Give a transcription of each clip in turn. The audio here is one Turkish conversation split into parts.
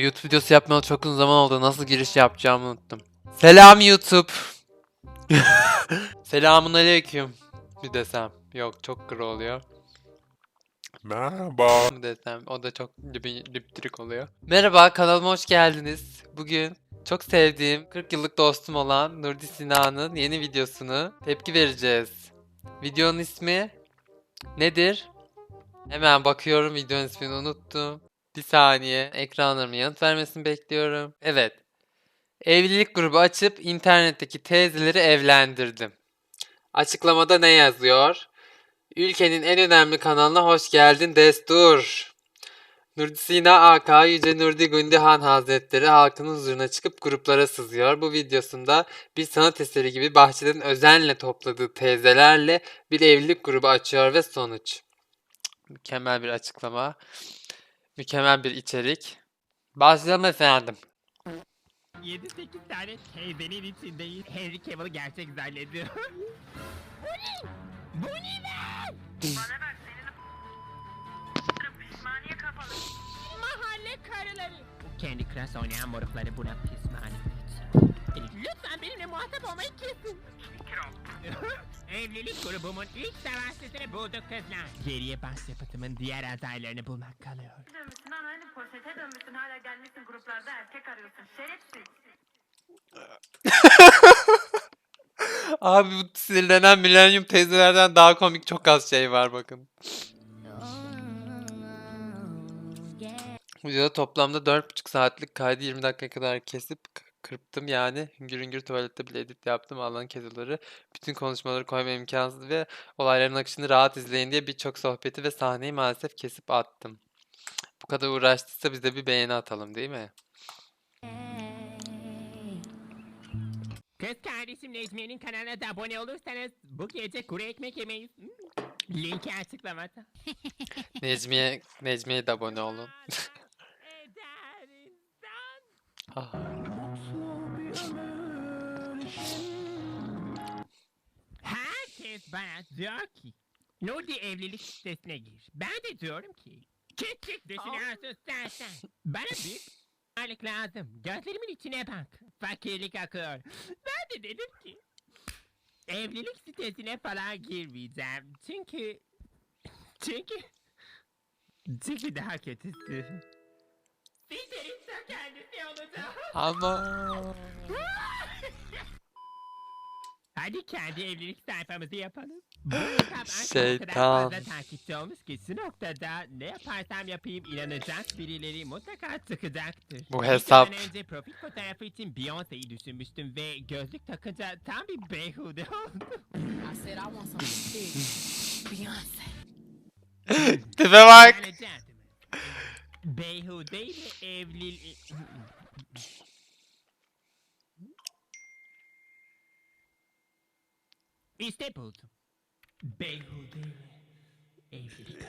YouTube videosu yapmayalı çok uzun zaman oldu. Nasıl giriş yapacağımı unuttum. Selam YouTube. Selamun aleyküm. Bir desem. Yok çok kır oluyor. Merhaba. mı desem o da çok liptirik oluyor. Merhaba kanalıma hoş geldiniz. Bugün çok sevdiğim 40 yıllık dostum olan Nurdi Sinan'ın yeni videosunu tepki vereceğiz. Videonun ismi nedir? Hemen bakıyorum videonun ismini unuttum. Bir saniye ekranlarımın yanıt vermesini bekliyorum. Evet. Evlilik grubu açıp internetteki teyzeleri evlendirdim. Açıklamada ne yazıyor? Ülkenin en önemli kanalına hoş geldin Destur. Nurdi Sina AK Yüce Nurdi Gündihan Hazretleri halkın huzuruna çıkıp gruplara sızıyor. Bu videosunda bir sanat eseri gibi bahçeden özenle topladığı teyzelerle bir evlilik grubu açıyor ve sonuç. Mükemmel bir açıklama. Mükemmel bir içerik. Başlayalım efendim. 7-8 tane teyzenin içindeyiz. Henry Cavill'ı gerçek zannediyor. Bu ne? Bu ne be? Bana bak senin pişmaniye kafalı. Mahalle karıları. Bu kendi kras oynayan morukları buna pişman Lütfen benimle muhatap olmayı kesin. Evlilik grubumun ilk savaşçısını bulduk kızlar. Geriye başyapıtımın diğer adaylarını bulmak kalıyor. Dönmüşsün anayını poşete dönmüşsün hala gelmişsin gruplarda erkek arıyorsun. Şerefsiz. Abi bu sinirlenen milenyum teyzelerden daha komik çok az şey var bakın. Videoda toplamda 4,5 saatlik kaydı 20 dakika kadar kesip kırptım yani. Hüngür hüngür tuvalette bile edit yaptım. Alan kezileri, bütün konuşmaları koyma imkansız ve olayların akışını rahat izleyin diye birçok sohbeti ve sahneyi maalesef kesip attım. Bu kadar uğraştıysa biz de bir beğeni atalım değil mi? Kız kardeşim Necmiye'nin kanalına da abone olursanız bu gece kuru ekmek yemeyiz. Hmm. Linki açıklamada. Necmiye, Necmiye'ye de abone olun. Ah. Bana diyor ki Nudi evlilik sitesine gir. Ben de diyorum ki küçük düşünüyorsun sen sen. Bana bir varlık lazım. Gözlerimin içine bak. Fakirlik akıyor. Ben de dedim ki evlilik sitesine falan girmeyeceğim. Çünkü çünkü çünkü daha kötüsü. Sizlerin ta kendisi olacak. Ama Hadi kendi evlilik sayfamızı yapalım. Bu hesap artık o kadar Şeytan. fazla takipçi olmuş ki şu noktada ne yaparsam yapayım inanacak birileri mutlaka çıkacaktır. Bu Bir hesap. sene önce profil fotoğrafı için Beyoncé'yi düşünmüştüm ve gözlük takınca tam bir beyhude oldu. I said I want something big. Beyonce. tipe bak. Yani canım. Beyhude ile evli... İşte buldum. Beyhude ile evlilik.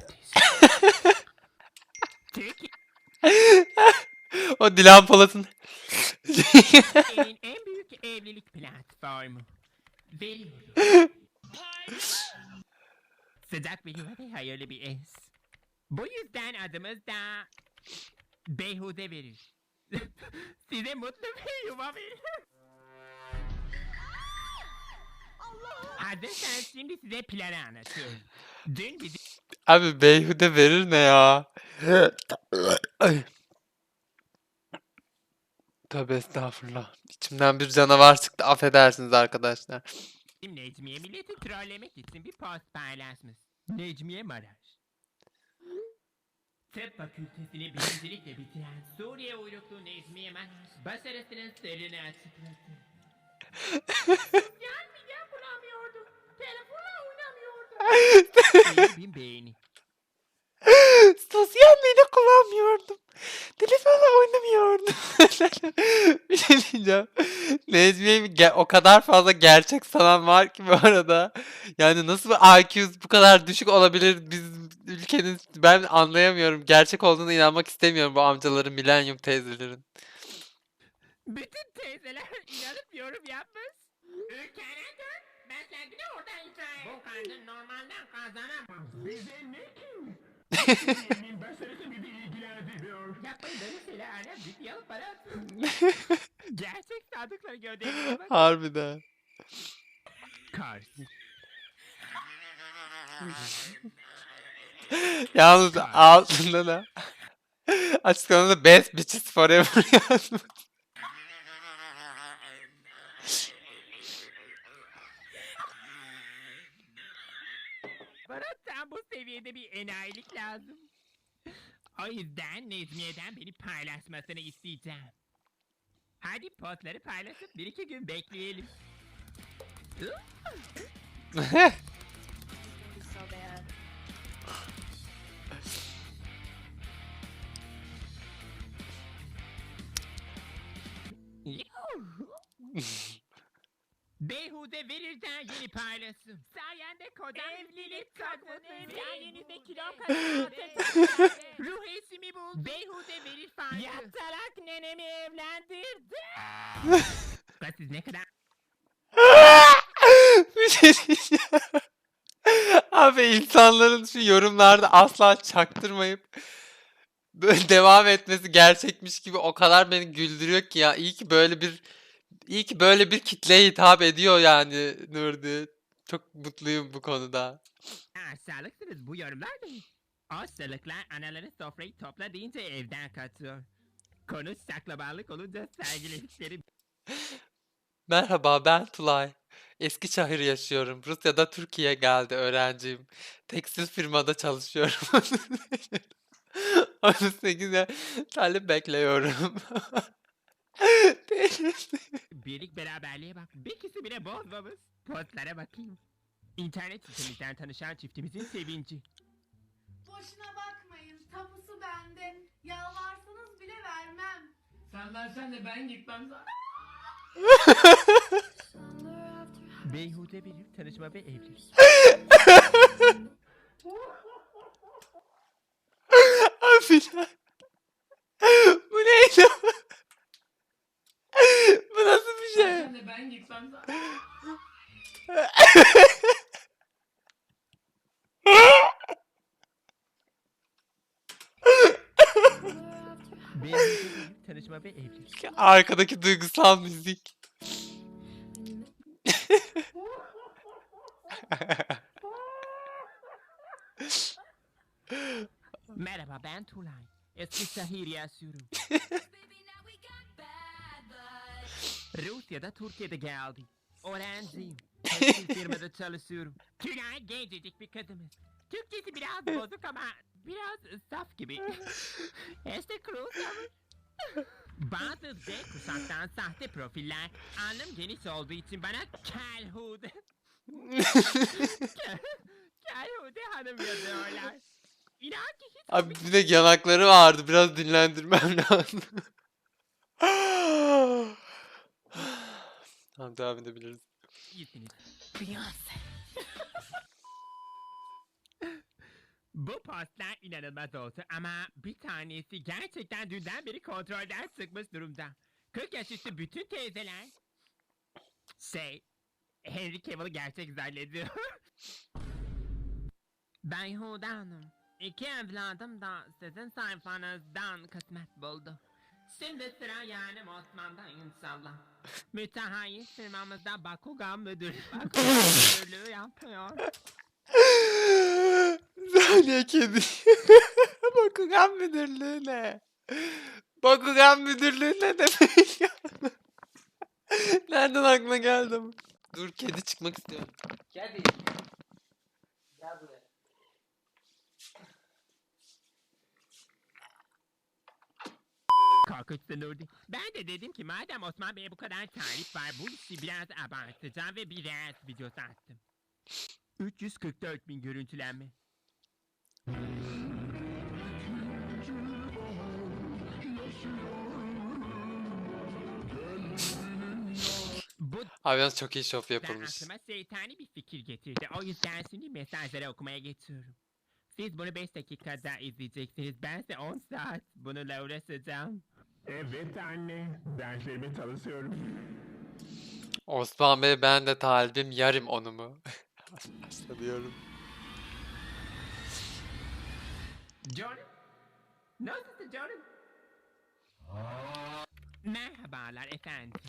Türkiye'nin O Dilan Polat'ın. en büyük evlilik platformu. Veriyorum. Sıcak bir yuva ve hayırlı bir eş. Bu yüzden adımız da Beyhude verir. Size mutlu bir yuva verir. Hazırsanız şimdi size planı anlatıyorum. Dün bizim Abi beyhude verir ne ya? Ay. Tövbe estağfurullah. İçimden bir canavar çıktı. Affedersiniz arkadaşlar. Necmiye milleti trollemek için bir post paylaşmış. Necmiye Maraş. Tıp fakültesini birincilikle bitiren Suriye uyruklu Necmiye Maraş başarısının sırrını açıkladı. Telefonla oynamıyordum. bin beğeni. Sosyal medya kullanmıyordum. Telefonla oynamıyordum. bir şey diyeceğim. Necmiye'yi ge- o kadar fazla gerçek sanan var ki bu arada. Yani nasıl bir IQ bu kadar düşük olabilir biz ülkenin ben anlayamıyorum. Gerçek olduğuna inanmak istemiyorum bu amcaların, milenyum teyzelerin. Bütün teyzeler inanıp yorum yapmış. Ülkene dön. Ben sendini oradan hikaye. Bu kadın normalden kazanamaz. Bize ne ki? başarısı bizi şeyler annem ciddiye alıp bana atın. Gerçek sadıkları gövdelerine bak. Harbiden. Yalnız altında da açıklamada best bitches forever yazmış. Bana bu seviyede bir enayilik lazım. O yüzden Nezmiye'den beni paylaşmasını isteyeceğim. Hadi postları paylaşıp bir iki gün bekleyelim. Yuhu! Beyhude verirden yeni paylaşım. Sayende kocam evlilik kadını Sayenizde kilom kadar Ruh esimi buldu. Beyhude verir fayda. Yatarak nenemi evlendirdi. Siz ne kadar bir şey diyeceğim. Abi insanların şu yorumlarda asla çaktırmayıp böyle devam etmesi gerçekmiş gibi o kadar beni güldürüyor ki ya. İyi ki böyle bir iyi ki böyle bir kitleye hitap ediyor yani Nurdi. Çok mutluyum bu konuda. aşağılıksınız bu yorumlar da. O sılıklar anaları sofrayı topla deyince evden kaçıyor. Konu saklabanlık olunca sergiledikleri Merhaba ben Tulay. Eskişehir yaşıyorum. Rusya'da Türkiye geldi öğrenciyim. Tekstil firmada çalışıyorum. 18'e talip bekliyorum. birlik beraberliğe bak. Bir ikisi bile bozmamış. Postlara bakayım. İnternet sitemizden tanışan çiftimizin sevinci. Boşuna bakmayın. Tapusu bende. Yalvarsanız bile vermem. Sallarsan da ben gitmem Beyhude bir tanışma ve evlilik. Afiler. Bu neydi? Da ben bir tanışma ve evlilik. Arkadaki duygusal müzik. Merhaba ben Tulay. Eskişehir yaşıyorum. Rusya'da Türkiye'de geldim. Öğrenciyim. Tekstil firmada çalışıyorum. Tülay gencecik bir kadınız. Türkçesi biraz bozuk ama biraz saf gibi. işte Cruz Bazı Z kuşaktan sahte profiller anlam geniş olduğu için bana Kelhude. Kelhude hanım yazıyorlar. İnan ki hiç Abi bir de yanakları vardı. Biraz dinlendirmem lazım. Tamam devam edebiliriz. Beyonce. Bu postlar inanılmaz oldu ama bir tanesi gerçekten dünden beri kontrolden çıkmış durumda. 40 yaş üstü bütün teyzeler şey Henry Cavill'ı gerçek zannediyor. ben Huda Hanım. İki evladım da sizin sayfanızdan kısmet buldu. Şimdi sıra yani Osman'da inşallah. Müteahhit firmamızda Bakugan müdür. Bakugan müdürlüğü yapıyor. Saniye kedi. Bakugan müdürlüğü ne? Bakugan müdürlüğü ne demek ya? Nereden aklına geldi bu? Dur kedi çıkmak istiyorum. Kedi. Gel buraya. Korkunçsun Nurdi. Ben de dedim ki madem Osman Bey'e bu kadar tarif var bu işi biraz abartacağım ve bir reels videosu attım. 344 bin görüntülenme. Bu Abi yalnız çok iyi şov da yapılmış. aklıma şeytani bir fikir getirdi. O yüzden şimdi mesajları okumaya geçiyorum. Siz bunu 5 dakikada izleyeceksiniz. Bense 10 saat bununla uğraşacağım. Evet anne, derslerime çalışıyorum. Osman Bey ben de talibim yarım onu mu? Başlıyorum. John, Nasılsın canım? Merhabalar efendim.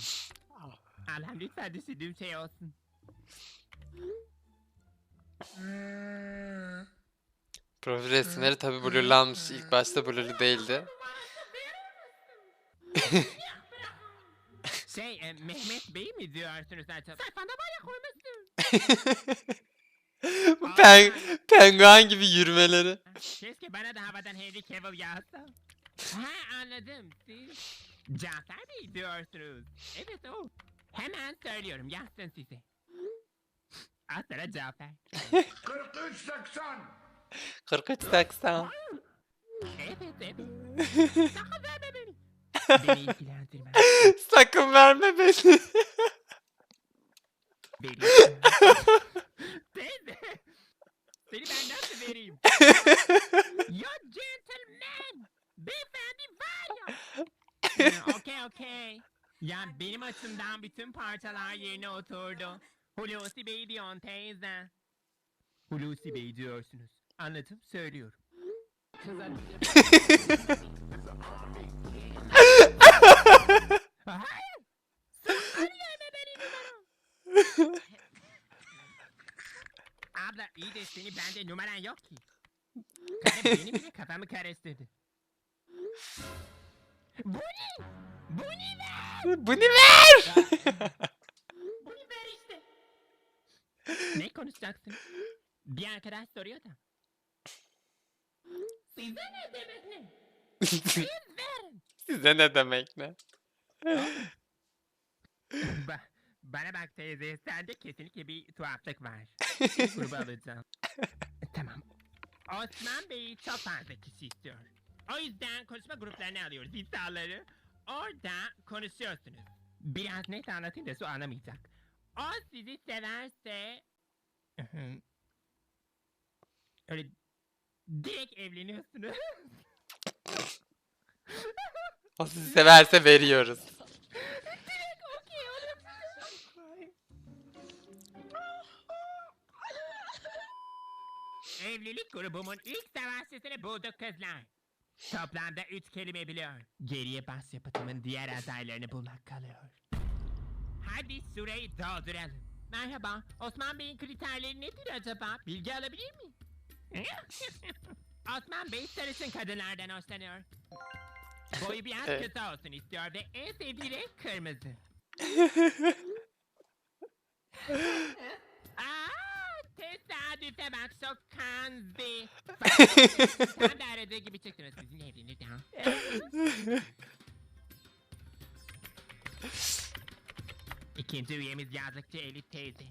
Allah'ım lütfen düşündüğüm şey olsun. Profil resimleri tabi blurlanmış. İlk başta blurlu değildi. Şey e, Mehmet Bey mi diyorsunuz acaba? Sayfanda baya koymuşsun. Bu pen penguen gibi yürümeleri. Keşke bana da havadan Henry Cavill yazsa. Ha anladım siz. Cafer Bey diyorsunuz. Evet o. Hemen söylüyorum yazsın size. Al sana Cafer. 43-80. Evet evet. Sakın verme beni. Beni ilgilendirmez. Sakın verme beni. Beni ilgilendirmez. Teyze. Seni ben nasıl vereyim? ya gentleman. Beyefendi var ya. Ya, Okey okey. Ya benim açımdan bütün parçalar yerine oturdu. Hulusi Bey diyorsun teyze. Hulusi Bey diyorsunuz. Anladım söylüyorum. Hayır. Sakın yeme beni numaram. Abla iyi de seni bende numaran yok ki. Karı benim bile kafamı karıştırdı. Bu ne? Bu ne be? Bu ne ver? Bunu ver işte. ne konuşacaksın? Bir arkadaş soruyor da. Size ne demek ne? Siz verin. Size ne demek ne? Ba bana bak teyze sende kesinlikle bir tuhaflık var. Grubu alacağım. tamam. Osman Bey çok fazla kişi istiyor. O yüzden konuşma gruplarını alıyoruz. İddiaları. Orada konuşuyorsunuz. Biraz net anlatayım da su anlamayacak. O sizi severse... Öyle direkt evleniyorsunuz. O sizi severse veriyoruz. Evlilik grubumun ilk savaşçısını bulduk kızlar. Toplamda üç kelime biliyor. Geriye başyapıtımın diğer adaylarını bulmak kalıyor. Hadi süreyi dolduralım. Merhaba, Osman Bey'in kriterleri nedir acaba? Bilgi alabilir miyim? Osman Bey sarışın kadınlardan hoşlanıyor. Boyu biraz Evet. kısa olsun istiyor ve en sevdiği renk kırmızı. Tesadüfe bak çok kanzi. Tam da aradığı gibi çıktınız sizin evlenirken. İkinci üyemiz yazlıkçı Elif teyze.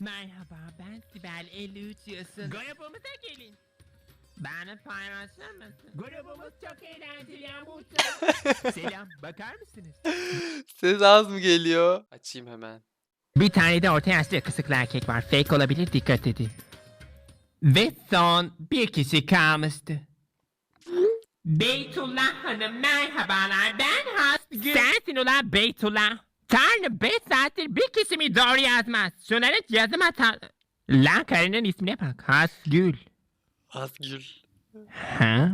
Merhaba ben Sibel 53 yaşında. Grubumuza gelin. Bana paylaşır mısın? Grubumuz çok eğlenceli Yağmurcuğum. Selam bakar mısınız? Ses az mı geliyor? Açayım hemen. Bir tane de orta yaşlı yakışıklı erkek var. Fake olabilir dikkat edin. Ve son bir kişi kalmıştı. Beytullah Hanım merhabalar ben Hasgül. Sensin ulan Beytullah. Tanrım 5 saattir bir kişi mi doğru yazmaz. Şunların yazım hata... Lan karının ismine bak Hasgül. Hasgül. Ha?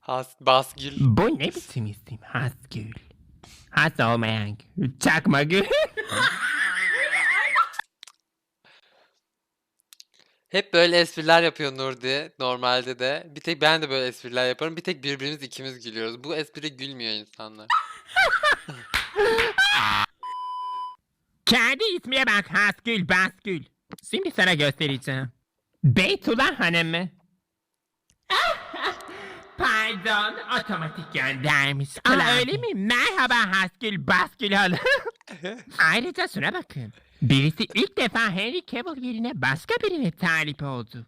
Has Basgül. Bu ne biçim isim Hasgül? Has olmayan gül. Çakma gül. Hep böyle espriler yapıyor Nurdi normalde de. Bir tek ben de böyle espriler yaparım. Bir tek birbirimiz ikimiz gülüyoruz. Bu espri gülmüyor insanlar. Kendi ismine bak Hasgül Basgül. Şimdi sana göstereceğim. Beytullah Hanım mı? Pardon, otomatik göndermiş. Aa, öyle mi? Merhaba Hasgül Basgül Hanım. Ayrıca şuna bakın. Birisi ilk defa Henry Cavill yerine başka birine talip oldu.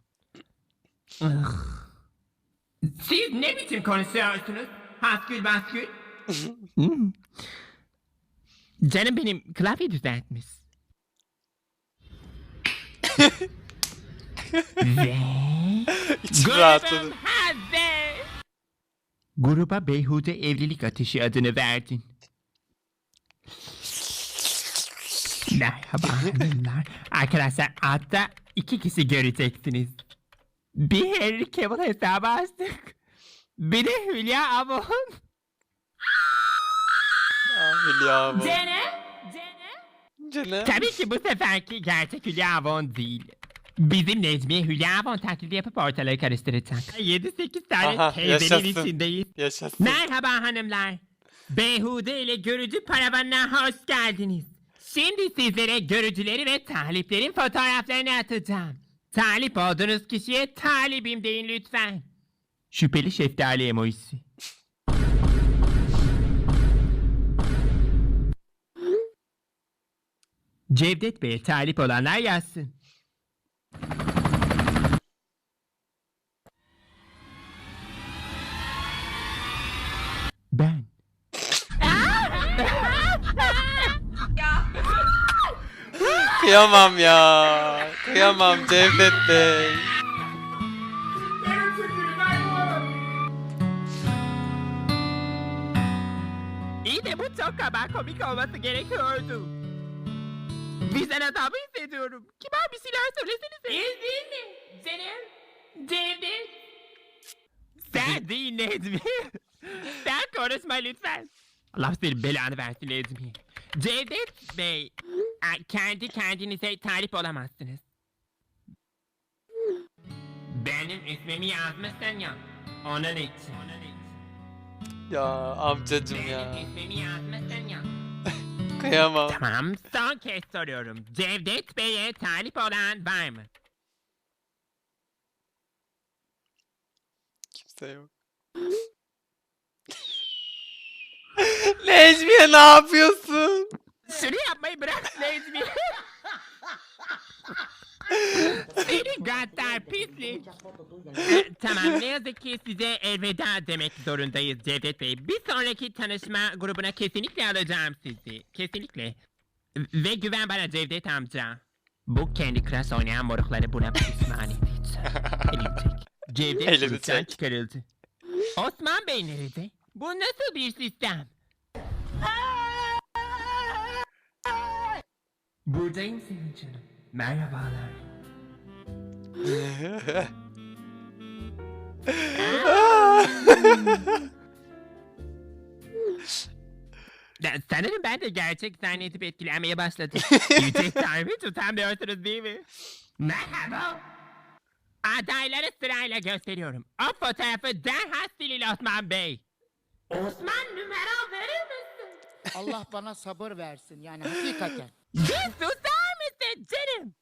Siz ne biçim konuşuyorsunuz? Hasgül Basgül. Hmm. Canım benim klavye düzeltmiş. Ve... İçim rahatladı. Grubum hazır. Gruba Beyhude Evlilik Ateşi adını verdin. Merhaba hanımlar. Arkadaşlar altta iki kişi göreceksiniz. Bir Henry Cavill hesabı açtık. Bir de Hülya Avon. Ah Hülya bu. Cene? Cene? Tabii ki bu seferki gerçek Hülya Avon değil. Bizim Necmi Hülya Avon taklidi yapıp ortalığı karıştıracak. 7-8 tane Aha, teyzenin yaşasın. içindeyiz. Yaşasın. Merhaba hanımlar. Beyhude ile görücü paravanına hoş geldiniz. Şimdi sizlere görücüleri ve taliplerin fotoğraflarını atacağım. Talip olduğunuz kişiye talibim deyin lütfen. Şüpheli şeftali emojisi. Cevdet Bey'e talip olanlar yazsın. Ben. Kıyamam ya. Kıyamam Cevdet Bey. İyi de bu çok kaba komik olması gerekiyordu. Bizden hatamı hissediyorum. Kibar bir şeyler söylesenize. İyi değil mi? Canım. Cevdet. Sen değil Necmi. Sen konuşma lütfen. Allah senin belanı versin Necmi. Cevdet Bey. Kendi kendinize talip olamazsınız. Benim ismimi yazmışsın ya. Onun için. Ya amcacım ya. Benim ismimi yazmışsın ya. Kıyamam. Tamam, son kez soruyorum. Cevdet Bey'e talip olan var mı? Kimse yok. Necmiye ne yapıyorsun? Şunu yapmayı bırak Necmi. Seni gaddar pislik. Ee, tamam ne yazık ki size elveda demek zorundayız Cevdet Bey. Bir sonraki tanışma grubuna kesinlikle alacağım sizi. Kesinlikle. Ve güven bana Cevdet amca. Bu kendi kras oynayan morukları buna pişman edecek. Edecek. Cevdet Elini gruptan çek. çıkarıldı. Osman Bey nerede? Bu nasıl bir sistem? Buradayım senin canım. Merhabalar. Ya, sanırım ben de gerçek zannedip etkilenmeye başladım. Yüce Tanrı tutamıyorsunuz değil mi? Merhaba. Adayları sırayla gösteriyorum. O fotoğrafı derhal silin Osman Bey. Osman numara verir? Allah bana sabır versin yani hakikaten. Susar mısın canım?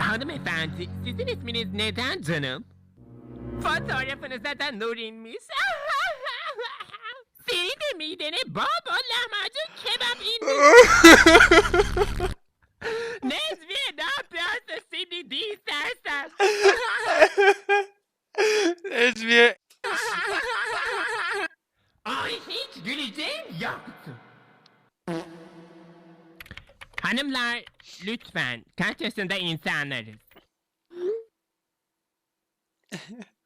Hanımefendi, sizin isminiz neden canım? Fotoğrafınıza da nur inmiş. Senin de midene bol bol lahmacun kebap inmiş. Nezmiye ne yapıyorsun şimdi değil sersem? Necmiye. Hiç güleceğim yoktu. Hanımlar lütfen kaç yaşında insanlarız?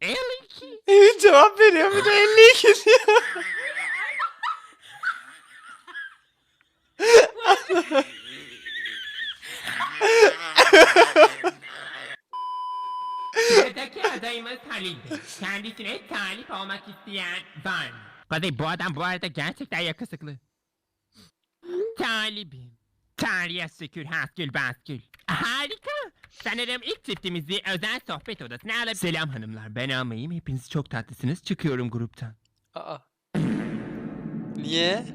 52. Evet cevap veriyor bir de 52 diyor. adayımız Halil Bey. Kendisine talip olmak isteyen var mı? Bu adam bu arada gerçekten yakışıklı. Talibim. Tarihe şükür haskül baskül. Harika. Sanırım ilk çiftimizi özel sohbet odasına alıp... Selam hanımlar ben Almayım. Hepiniz çok tatlısınız. Çıkıyorum gruptan. Aa. Niye?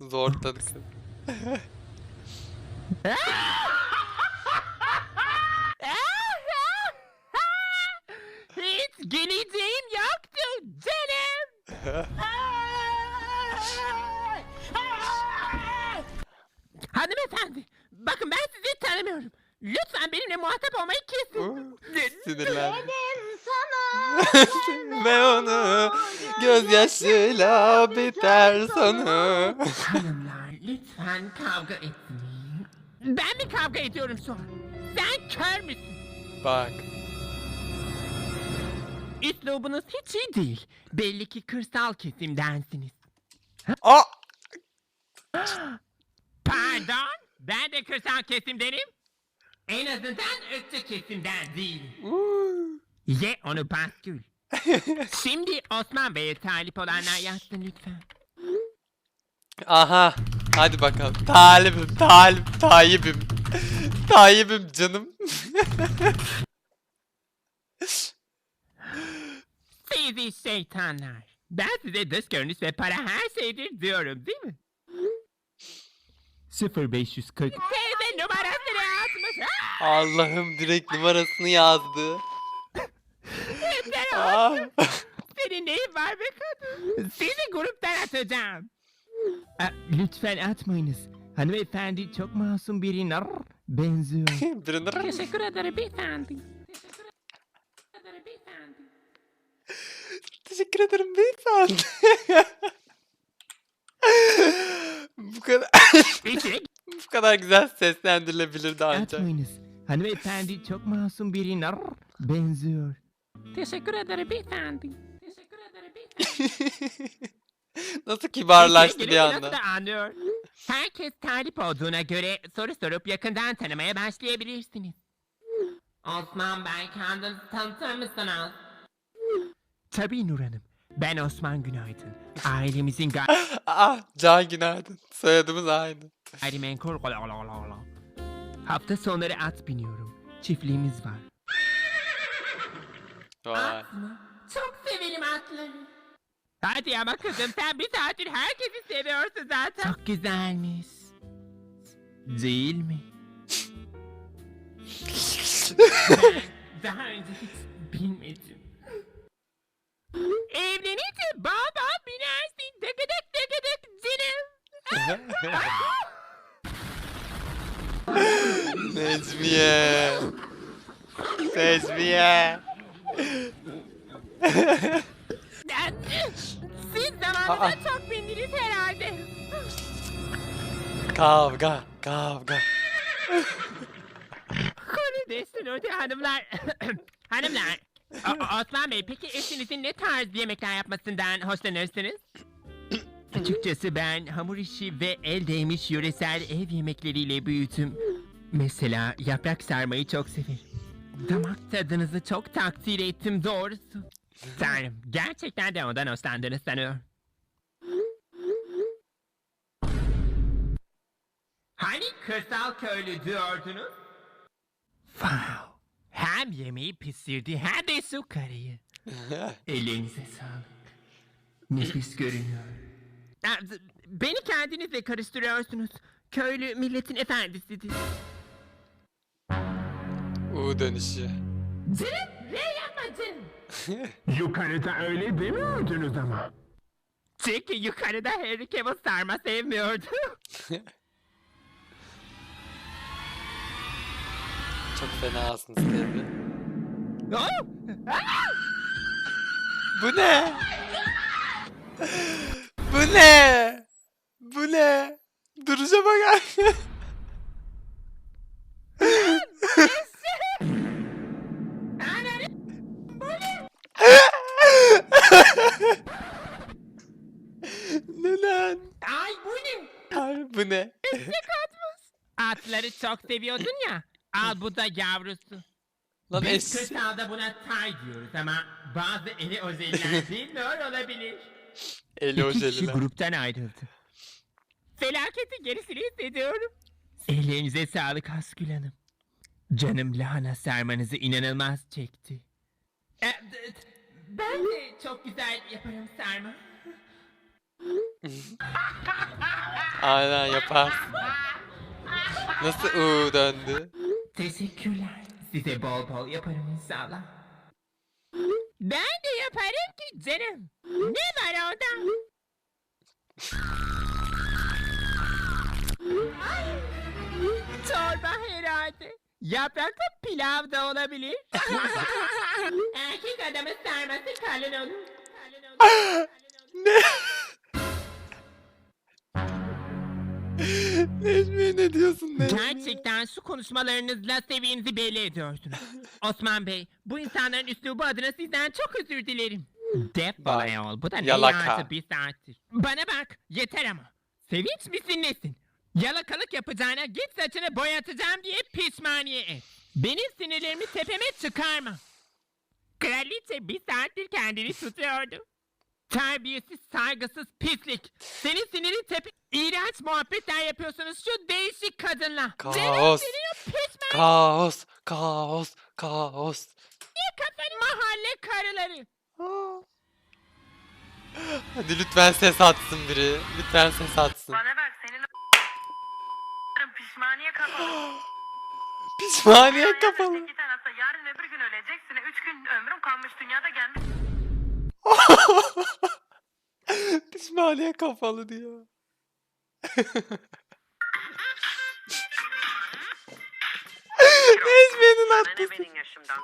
Zor tadı kız. Hiç geleceğim yoktu canım. Hanımefendi, bakın ben sizi tanımıyorum. Lütfen benimle muhatap olmayı kesin. Sinirlendim. Ve onu gözyaşıyla biter sonu. Hanımlar lütfen kavga etmeyin. Ben mi kavga ediyorum an? Sen kör müsün? Bak. Üslubunuz hiç iyi değil. Belli ki kırsal kesimdensiniz. Aa! Pardon? Ben de kırsal kesimdenim. En azından ırkçı kesimden değil. Uuu. Ye onu Baskül. Şimdi Osman Bey'e talip olanlar yazsın lütfen. Aha. Hadi bakalım. Talibim, talip, tayyibim. Tayyibim canım. Sizi şeytanlar. Ben size dış görünüş ve para her şeydir diyorum değil mi? 0540 Teyze numarasını yazmış. Ah! Allah'ım direkt numarasını yazdı. Ah. Senin neyin var be kadın? Sizi gruptan atacağım. lütfen atmayınız. Hanımefendi çok masum birine benziyor. Teşekkür ederim beyefendi. Teşekkür ederim beyefendi. Teşekkür ederim beyefendi. bu kadar bu kadar güzel seslendirilebilirdi ancak. atmayınız. Hanımefendi çok masum birine benziyor. Teşekkür ederim beyefendi. Teşekkür ederim beyefendi. Nasıl kibarlaştı bir anda. nasıl anlıyor. Herkes talip olduğuna göre soru sorup yakından tanımaya başlayabilirsiniz. Osman Bey kendinizi tanıtır mısınız? Tabii Nur Hanım. Ben Osman Günaydın. Ailemizin Ah Can günaydın. Soyadımız aynı. gayrimenkul... Hafta sonları at biniyorum. Çiftliğimiz var. Vay. Çok severim atları. Hadi ama kızım sen bir saattir herkesi seviyorsun zaten. Çok güzelmiş. Değil mi? Daha önce hiç bilmedim. Evlenince baba binersin. Dıgıdık dıgıdık canım. Necmiye. Necmiye. Siz zamanında Aa. çok bindiniz herhalde. Kavga, kavga. Konu desin hadi hanımlar. hanımlar. Osman Bey peki eşinizin ne tarz yemekler yapmasından hoşlanırsınız? Açıkçası ben hamur işi ve el değmiş yöresel ev yemekleriyle büyüdüm. Mesela yaprak sarmayı çok severim. Damak tadınızı çok takdir ettim doğrusu. Tanrım gerçekten de ondan hoşlandığını sanıyorum. Hani kırsal köylü diyordunuz? Wow. Hem yemeği pişirdi hem de su karıyı. Elinize sağlık. Nefis görünüyor. Beni kendinizle karıştırıyorsunuz. Köylü milletin efendisidir. U dönüşü. Canım ne yapmadın? Yukarıda öyle demiyordunuz ama. Çünkü yukarıda Harry Cavill sarma sevmiyordu. Çok fenasınız tabii. Oh! Bu ne? Bu ne? Bu ne? Duruşa bak. Neden? Ay bu ne? Ay bu ne? Atları çok seviyordun ya. Al bu da yavrusu. Lan Biz es kırsalda buna tay diyoruz ama bazı eli özeller bilmiyor olabilir. eli İki kişi ojeliler. gruptan ayrıldı. Felaketin gerisini hissediyorum. Ellerinize sağlık Askül Hanım. Canım lahana sarmanızı inanılmaz çekti. E, d- d- Ben de çok güzel yaparım sarma. Aynen yapar. Nasıl u döndü? Teşekkürler. Size bol bol yaparım inşallah. Ben de yaparım ki canım. Ne var orada? Ay, Çorba herhalde. Yapraklı pilav da olabilir. Erkek adamın sarması kalın olur. Kalın olur. Necmiye ne diyorsun Necmiye? Gerçekten şu konuşmalarınızla seviyenizi belli ediyorsunuz. Osman Bey, bu insanların üslubu adına sizden çok özür dilerim. Defola yol, bu da ne Yalaka. bir saattir. Bana bak, yeter ama. Sevinç misin nesin? Yalakalık yapacağına git saçını boyatacağım diye pişmaniye et. Benim sinirlerimi tepeme çıkarma. Kraliçe bir saattir kendini tutuyordu. Terbiyesiz, saygısız pislik. Senin sinirin tepe... İğrenç muhabbetler yapıyorsunuz şu değişik kadınla. Kaos. Kaos, kaos, kaos. kafanı mahalle karıları. Hadi lütfen ses atsın biri. Lütfen ses atsın. Bana bak senin pişmaniye kapalı. Pişmaniye kapalı. İki tane hasta yarın öbür gün öleceksin. Üç gün ömrüm kalmış dünyada gelmiş. Pişmaniye kapalı diyor. Ne attısı. benim yaşımdan?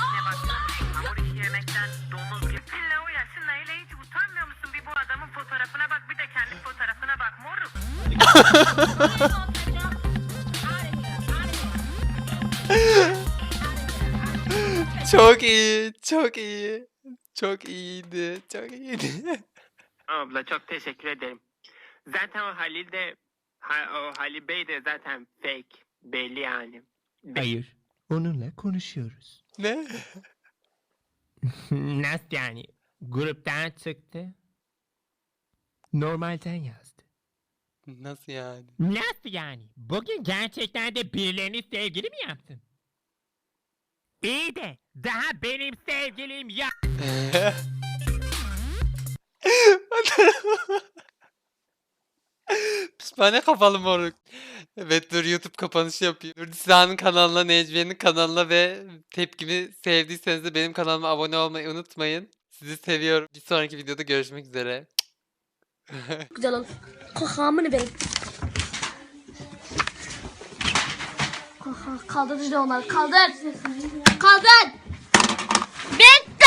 ne baksana hamur yemekten domuz gibi. Silla o yaşınla hele hiç utanmıyor musun bir bu adamın fotoğrafına bak bir de kendi fotoğrafına bak moruk. Çok iyi, çok iyi. Çok iyiydi, çok iyiydi. Abla çok teşekkür ederim. Zaten o Halil de ha, o Halil Bey de zaten fake. Belli yani. Hayır. Onunla konuşuyoruz. ne? Nasıl yani? Gruptan çıktı. Normalden yazdı. Nasıl yani? Nasıl yani? Bugün gerçekten de birilerini sevgili mi yaptın? İyi de daha benim sevgilim ya. Pişmaniye kapalı moruk. Evet dur YouTube kapanışı yapayım. Nurdisa'nın kanalına, Necmiye'nin kanalına ve tepkimi sevdiyseniz de benim kanalıma abone olmayı unutmayın. Sizi seviyorum. Bir sonraki videoda görüşmek üzere. Güzel ol. Kahamını verin. Kaldır işte onları. Kaldır. Kaldır. Ben